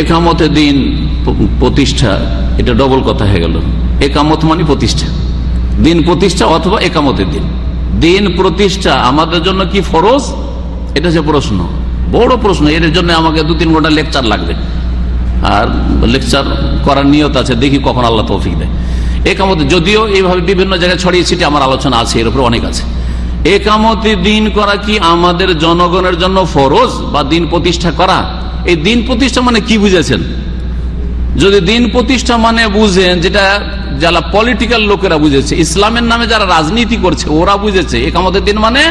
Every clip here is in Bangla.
একামতে দিন প্রতিষ্ঠা, এটা ডবল কথা হয়ে গেল। একামত মানে প্রতিষ্ঠা। দিন প্রতিষ্ঠা অথবা একামতের দিন। দিন প্রতিষ্ঠা আমাদের জন্য কি ফরজ? এটা হচ্ছে প্রশ্ন। বড় প্রশ্ন, এর জন্য আমাকে দু, তিন ঘণ্টা লেকচার লাগবে। আর লেকচার করার নিয়ত আছে, দেখি কখন আল্লাহ তৌফিক দেয়। একামত, যদিও এইভাবে বিভিন্ন জায়গায় ছড়িয়ে ছিটে আমার আলোচনা আছে, এর উপর অনেক আছে। একামতি দিন করা কি আমাদের জনগণের জন্য ফরজ বা দিন প্রতিষ্ঠা করা? এই দিন প্রতিষ্ঠা মানে কি বুঝেছেন? যদি দিন প্রতিষ্ঠা মানে বুঝেন যেটা যারা পলিটিক্যাল লোকেরা বুঝেছে, ইসলামের নামে যারা রাজনীতি করছে, ওরা বুঝেছে একামতের দিন মানে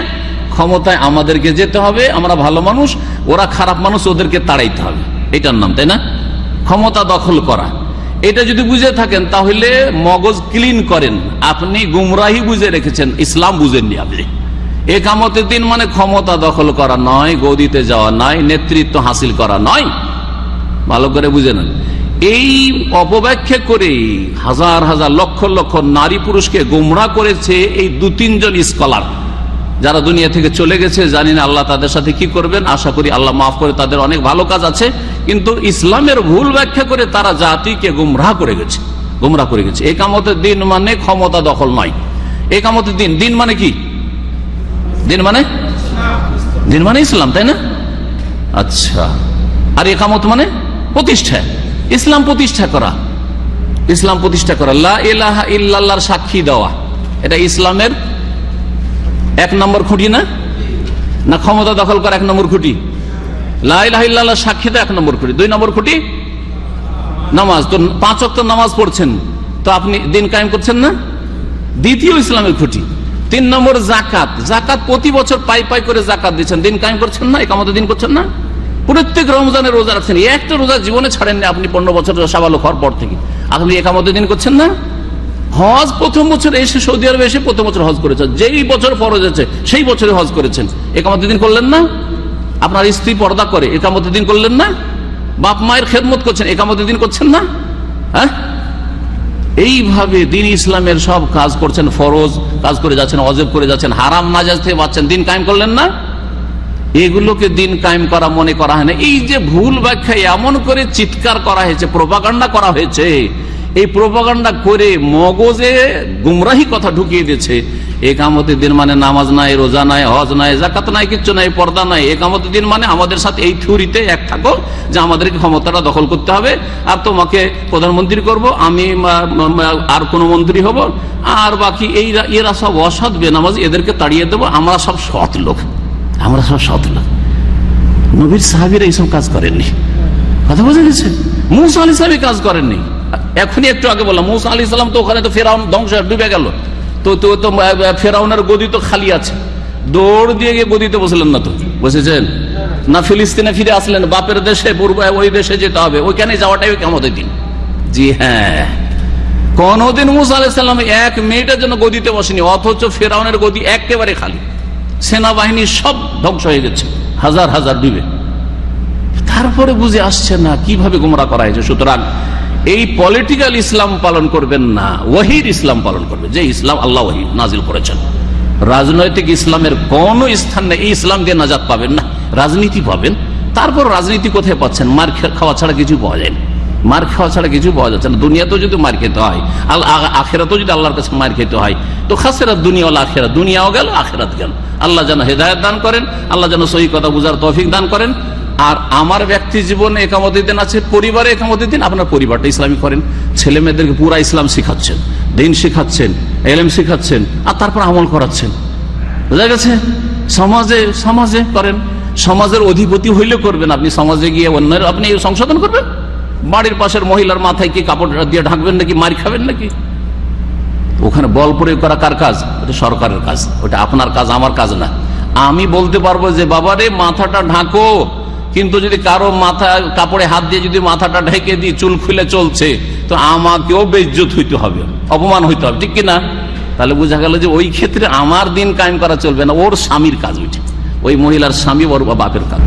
ক্ষমতায় আমাদেরকে যেতে হবে, আমরা ভালো মানুষ, ওরা খারাপ মানুষ ওদেরকে তাড়াইতে হবে। এটার নাম, তাই না? ক্ষমতা দখল করা। এটা যদি বুঝে থাকেন, তাহলে মগজ ক্লিন করেন। আপনি গুমরাহি বুঝে রেখেছেন, ইসলাম বুঝেননি আপনি। একামতের দিন মানে ক্ষমতা দখল করা নয়, গদিতে যাওয়া নয়, নেতৃত্ব হাসিল করা নয়। ভালো করে বুঝে নেন। এই অপব্যাখ্যা করে হাজার হাজার লক্ষ লক্ষ নারী পুরুষকে গোমরা করেছে এই দু তিনজন স্কলার। যারা দুনিয়া থেকে চলে গেছে, জানি না আল্লাহ তাদের সাথে কি করবেন। আশা করি আল্লাহ মাফ করে তাদের অনেক ভালো কাজ আছে। কিন্তু ইসলামের ভুল ব্যাখ্যা করে তারা জাতিকে গুমরাহ করে গেছে। গুমরাহ করে গেছে। একামতের দিন মানে ক্ষমতা দখল নয়। একামতের দিন দিন মানে কি? দিন মানে? দিন মানে ইসলাম, তাই না? আচ্ছা। আর একামত মানে প্রতিষ্ঠা। ইসলাম প্রতিষ্ঠা করা। ইসলাম প্রতিষ্ঠা করা। লা ইলাহা ইল্লাল্লাহর সাক্ষী দেওয়া। এটা ইসলামের এক নম্বর খুঁটি না? না ক্ষমতা দখল করা এক নম্বর খুঁটি? লা ইলাহা ইল্লাল্লাহর সাক্ষী দেওয়া এক নম্বর খুঁটি। দুই নম্বর খুঁটি? নামাজ। তো পাঁচ অক্ট নামাজ পড়ছেন। তো আপনি দিন কায়েম করছেন না? দ্বিতীয় ইসলামের খুঁটি। তিন নম্বর জাকাত। জাকাত প্রতি বছর পাই পাই করে জাকাত দিচ্ছেন। দিন কায়েম করছেন না? একামত দিন করছেন না? প্রত্যেক রমজানের রোজা রাখছেন। একটা রোজা জীবনে ছাড়েননি আপনি পনেরো বছর সাবালক হওয়ার পর থেকে। আপনি একামত দিন করছেন না? হজ প্রথম বছর এসে সৌদি আরবে এসে প্রথম বছর হজ করেছেন। যেই বছর ফরজ আছে সেই বছরে হজ করেছেন। একামত দিন করলেন না? আপনার স্ত্রী পর্দা করে, একামত দিন করলেন না? বাপ মায়ের খেদমত করছেন, একামত দিন করছেন না? হ্যাঁ? এইভাবে দিন ইসলামের সব কাজ করছেন ফরজ, কাজ করে যাচ্ছেন, অজেব করে যাচ্ছেন, হারাম নাজাজ থেকে বাঁচছেন, দিন কায়েম করলেন না? এগুলোকে দিন কায়েম করা মনে করা হয় না। এই যে ভুল ব্যাখ্যা এমন করে চিৎকার করা হয়েছে প্রভাকাণ্ডা করা হয়েছে, এই প্রভাকাণ্ডা করে মগজে গুমরাহি কথা ঢুকিয়ে দিয়েছে একামতের দিন মানে নামাজ নাই, রোজা নাই, হজ নাই জাকাত নাই, কিচ্ছু নাই, পর্দা নাই। একামতের দিন মানে আমাদের সাথে এই থিওরিতে এক থাকো যে আমাদেরকে ক্ষমতাটা দখল করতে হবে। আর তোমাকে প্রধানমন্ত্রী করব, আমি আর কোন মন্ত্রী হব। আর বাকি এই এরা সব অসৎ বেনামাজ, এদেরকে তাড়িয়ে দেবো। আমরা সব সৎ লোক। আমরা সব সৎ লোক। নবীর সাহাবিরা এইসব কাজ করেননি। কথা বোঝা গেছে? মুসা আলি সাহেব কাজ করেননি। এখনই একটু আগে বললাম, মুসা আলি সাল্লাম তো ওখানে তো ফেরাউন ধ্বংস ডুবে গেল। তো তো তো ফেরাউনের গদি তো খালি আছে। দৌড় দিয়ে গিয়ে গদিতে বসলেন না তো? বসেছেন? না ফিলিস্তিনে ফিরে আসলেন, বাপের দেশে, পূর্ব, ওই দেশে যেতে হবে। ওইখানে যাওয়াটাই কেমতের দিন। জি হ্যাঁ। কোনদিন মুসা আলাইসাল্লাম এক মিনিটের জন্য গদিতে বসেনি, অথচ ফেরাউনের গদি একেবারে খালি। সেনাবাহিনী সব ধ্বংস হয়ে গেছে, হাজার হাজার ডুবে। তারপরে বুঝে আসছে না, কীভাবে গুমরা করা হয়েছে? সুতরাং এই পলিটিক্যাল ইসলাম পালন করবেন না ওহির ইসলাম পালন করবে যে ইসলাম আল্লাহ ওহি নাজিল করেছেন। রাজনৈতিক ইসলামের কোন স্থান নেই ইসলাম দিয়ে নাজাত পাবেন না, রাজনীতি পাবেন। তারপর রাজনীতি কোথায় পাচ্ছেন? মার খাওয়া ছাড়া কিছু পাওয়া যায় না। মার খাওয়া ছাড়া কিছু পাওয়া যাচ্ছে না। দুনিয়াতেও যদি মার খেতে হয় আখেরাতেও যদি আল্লাহর কাছে মার খেতে হয়, তো খাসেরাত দুনিয়া আখেরা দুনিয়াও গেল, আখেরাত গেল। আল্লাহ যেন হেদায়ত দান করেন, আল্লাহ যেন সহি কথা বুঝার তৌফিক দান করেন। আর আমার ব্যক্তি জীবনে দিন আছে, পরিবারে একামতের দিন আপনার পরিবারটা ইসলামী করেন। ছেলে মেয়েদেরকে পুরা ইসলাম শিখাচ্ছেন, দিন শিখাচ্ছেন এলএম শিখাচ্ছেন, আর তারপর আমল করাচ্ছেন। বুঝা গেছে? সমাজে সমাজে করেন, সমাজের অধিপতি হইলে করবেন। আপনি সমাজে গিয়ে অন্যের আপনি সংশোধন করবেন? বাড়ির পাশের মহিলার মাথায় কি কাপড় দিয়ে ঢাকবেন নাকি, মারি খাবেন নাকি? ওখানে বল প্রয়োগ করা কার কাজ? ওটা সরকারের কাজ। ওটা আপনার কাজ, আমার কাজ না। আমি বলতে পারব যে, বাবারে, মাথাটা ঢাকো। কিন্তু যদি কারও মাথা, কাপড়ে হাত দিয়ে যদি মাথাটা ঢেকে দিয়ে চুল খুলে চলছে, তো আমাকেও বেজ্জত হইতে হবে, অপমান হইতে হবে, ঠিক কিনা তাহলে বোঝা গেল যে ওই ক্ষেত্রে আমার দিন কায়েম করা চলবে না, ওর স্বামীর কাজ ওইটা। ওই মহিলার স্বামী ওর বাপের কাজ।